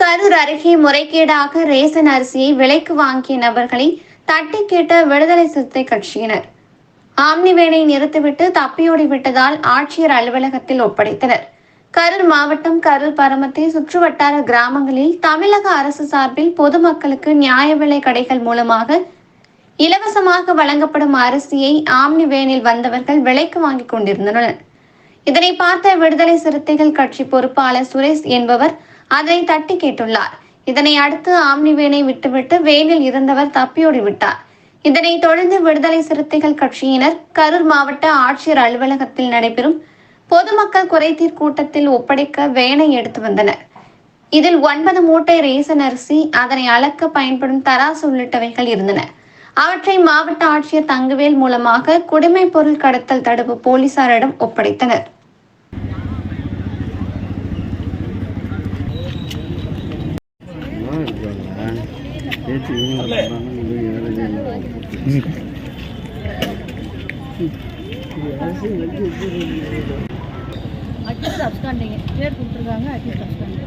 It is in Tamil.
கரூர் அருகே முறைகேடாக ரேசன் அரிசியை விலைக்கு வாங்கிய நபர்களை தட்டி கேட்ட விடுதலை சிறுத்தை கட்சியினர். ஆம்னி வேனை நிறுத்திவிட்டு தப்பியோடி விட்டதால் ஆட்சியர் அலுவலகத்தில் ஒப்படைத்தனர். கரூர் மாவட்டம் கரூர் பரமத்தி சுற்றுவட்டார கிராமங்களில் தமிழக அரசு சார்பில் பொதுமக்களுக்கு நியாய விலை கடைகள் மூலமாக இலவசமாக வழங்கப்படும் அரிசியை ஆம்னி வேனில் வந்தவர்கள் விலைக்கு வாங்கிக் கொண்டிருந்தனர். இதனை பார்த்த விடுதலை சிறுத்தைகள் கட்சி பொறுப்பாளர் சுரேஷ் என்பவர் அதனை தட்டி கேட்டுள்ளார். இதனை அடுத்து ஆம்னி வேனை விட்டுவிட்டு வேனில் இருந்தவர் தப்பியோடி விட்டார். இதனை தொடர்ந்து விடுதலை சிறுத்தைகள் கட்சியினர் கரூர் மாவட்ட ஆட்சியர் அலுவலகத்தில் நடைபெறும் பொதுமக்கள் குறைதீர் கூட்டத்தில் ஒப்படைக்க வேனை எடுத்து வந்தனர். இதில் ஒன்பது மூட்டை ரேசன் அரிசி அதனை அளக்க பயன்படும் தராசு உள்ளிட்டவைகள் இருந்தன. அவற்றை மாவட்ட ஆட்சியர் தங்குவேல் மூலமாக குடிமைப் பொருள் கடத்தல் தடுப்பு போலீசாரிடம் ஒப்படைத்தனர். பேச்சு அட்லீஸ்ட் அப்ஸ்காண்டிங்க. பேர் கொடுத்துருக்காங்க அட்லீஸ்ட் அப்ஸ்காண்டிங்க.